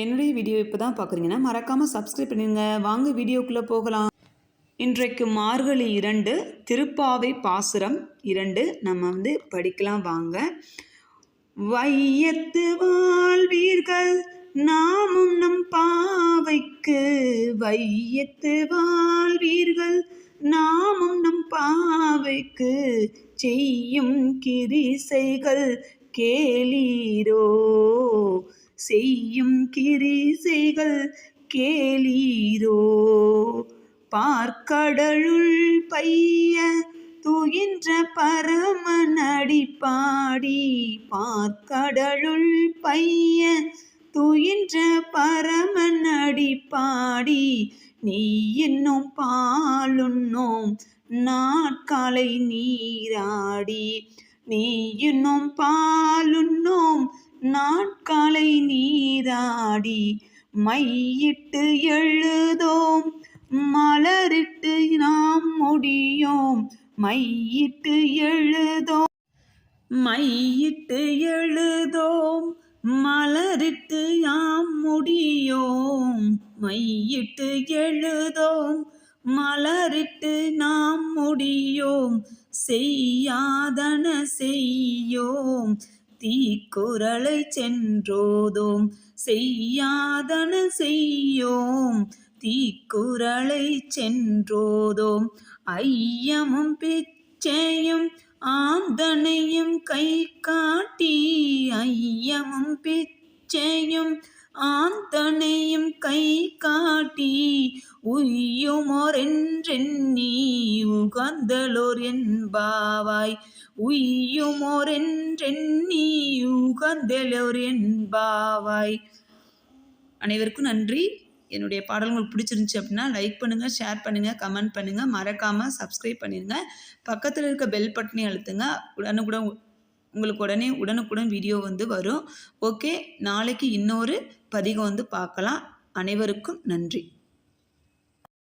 என்னுடைய வீடியோ இப்போ தான் பார்க்குறீங்கன்னா மறக்காமல் சப்ஸ்கிரைப் பண்ணிடுங்க வாங்க வீடியோக்குள்ளே போகலாம். இன்றைக்கு மார்கழி இரண்டு திருப்பாவை பாசுரம் இரண்டு. நம்ம வந்து படிக்கலாம் வாங்க. வையத்து வாழ்வீர்கள் நாமும் நம் பாவைக்கு. வையத்து வாழ்வீர்கள் நாமும் நம் பாவைக்கு. செய்யும் கிரிசைகள் கேளீரோ. செய்யும் கிரிசைகள் கேளீரோ? பார்க்கடலுள் பைய துயின்ற பரம நடிப்பாடி பார்க்கடலுள் பைய துயின்ற பரம நடிப்பாடி நீ என்னும் பாலுண்ணோம் நாட்காலை நீராடி நீ இன்னும் பால் நாட்காலை நீராடி மையிட்டு எழுதோம் மலரிட்டு நாம் முடியோம் மையிட்டு எழுதோம் மையிட்டு எழுதோம் மலரிட்டு யாம் முடியோம் மையிட்டு எழுதோம் மலரிட்டு நாம் முடியோம் செய்யாதன செய்யோம் தீக்குறளை சென்றோதோம் செய்யாதன செய்யோம். தீக்குறளை சென்றோதோம் ஐயமும் பிச்சையும் ஆந்தனையும் கை காட்டி ஐயமும் பிச்சையும் ஆந்தனையும் கை காட்டி உய்யுமோரென்றெண்ணி உகந்தலோர் என்பாவாய். உய்யுமோரென்றெண்ணி உகந்தலோர் என்பாவாய். அனைவருக்கும் நன்றி. என்னுடைய பாடல் உங்களுக்கு பிடிச்சிருந்துச்சி அப்படின்னா லைக் பண்ணுங்கள் ஷேர் பண்ணுங்கள் கமெண்ட் பண்ணுங்கள் மறக்காமல் சப்ஸ்கிரைப் பண்ணிடுங்க பக்கத்தில் இருக்க பெல் பட்டனை அழுத்துங்க. உடனுக்குடன் உங்களுக்கு உடனே உடனுக்குடன் வீடியோ வந்து வரும். ஓகே நாளைக்கு இன்னொரு பதிகம் வந்து பார்க்கலாம். அனைவருக்கும் நன்றி.